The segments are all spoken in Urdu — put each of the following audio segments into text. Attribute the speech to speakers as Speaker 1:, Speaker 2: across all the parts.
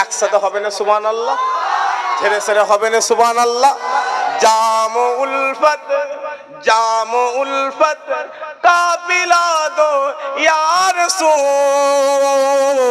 Speaker 1: একসাথে হবে না সুবান আল্লাহ ছেড়ে ছেড়ে হবে না সুবান আল্লাহ জাম উলফত জাম উলফত কাবিলা দো ইয়ার সোল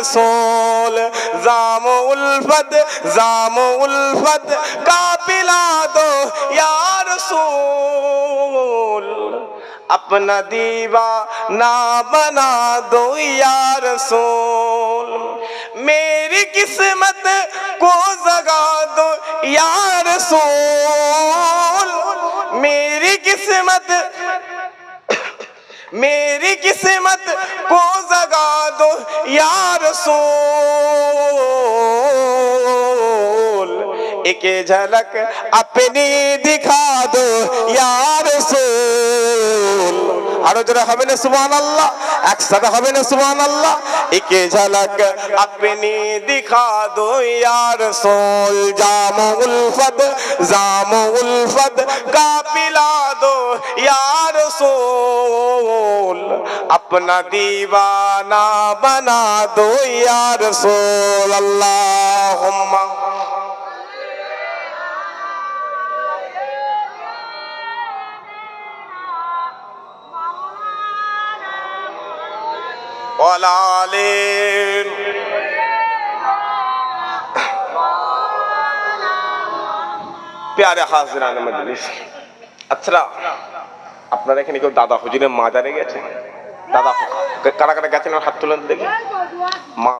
Speaker 1: رسول، زام الفت زام الفت کا پلا دو یا رسول۔ اپنا دیوا نہ بنا دو یا رسول۔ میری قسمت کو زگا دو یا رسول۔ میری قسمت میری قسمت کو زگا دو یا رسول۔ ایک جھلک اپنی دکھا دو یا رسول۔ سول جرہ ہمیں سبحان اللہ، اکثر ہمیں سبحان اللہ۔ ایک جھلک اپنی دکھا دو یا رسول۔ جام الفد جامع الفد کا پلا دو یا رسول۔ اپنا دیوانہ بنا دو یا رسول اللہم۔ والعالین پیارے حاضران مجلس اچھرا اپنا اچھا আপনারা এখানে কেউ مادہ হুজুরের گیا چھے দাদা কারা কারা গেছেন? হাত তুলেন দেখি। মা